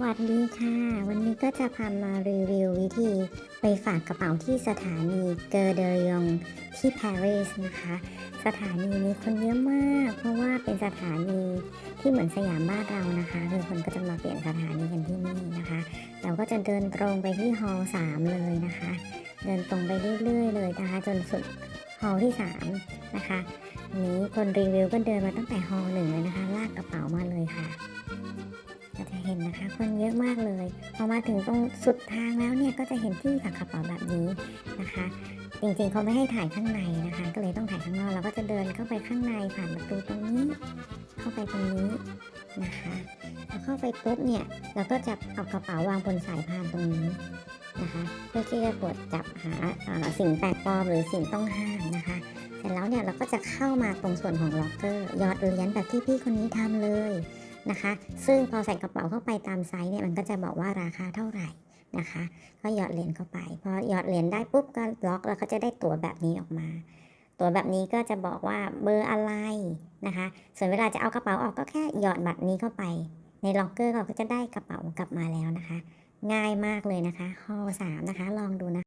วัสดีค่ะ วันนี้ก็จะพามารีวิววิธีไปฝากกระเป๋าที่สถานีเกอร์เดยองที่ปารีสนะคะ สถานีนี้คนเยอะมาก เพราะว่าเป็นสถานีที่เหมือนสยามบ้านเรานะคะ คือคนก็จะมาเปลี่ยนสถานีกันที่นี่นะคะ เราก็จะเดินตรงไปที่ฮอลล์สามเลยนะคะ เดินตรงไปเรื่อยๆเลยนะคะ จนสุดฮอลล์ที่สามนะคะนนี้คนรีวิวก็เดินมาตั้งแต่ฮอลล์หนึ่งเลยนะคะ เห็นนะคะ คนเยอะมากเลย พอมาถึงตรงสุดทางแล้วเนี่ยก็จะเห็นที่ฝากกระเป๋าแบบนี้นะคะ จริงๆเขาไม่ให้ถ่ายข้างในนะคะ ก็เลยต้องถ่ายข้างนอกเราก็จะเดินเข้าไปข้างในผ่านประตูตรงนี้ เข้าไปตรงนี้นะคะพอเข้าไปปุ๊บเนี่ยเราก็จะเอากระเป๋าวางบนสายพานตรงนี้นะคะเพื่อที่จะตรวจจับหาสิ่งแปลกปลอมหรือสิ่งต้องห้ามนะคะเสร็จแล้วเนี่ยเราก็จะเข้ามาตรงส่วนของล็อกเกอร์ยอดเหรียญแบบที่พี่คนนี้ทำเลย นะคะ ซึ่งพอใส่กระเป๋าเข้าไปตามไซส์เนี่ยมันก็จะบอกว่าราคาเท่าไหร่นะคะ ก็หยอดเหรียญเข้าไป พอหยอดเหรียญได้ปุ๊บก็ล็อกแล้วก็จะได้ตั๋วแบบนี้ออกมา ตั๋วแบบนี้ก็จะบอกว่าเบอร์อะไรนะคะ ส่วนเวลาจะเอากระเป๋าออกก็แค่หยอดบัตรนี้เข้าไป ในล็อกเกอร์เราก็จะได้กระเป๋ากลับมาแล้วนะคะ ง่ายมากเลยนะคะข้อ3นะคะ ลองดูนะคะ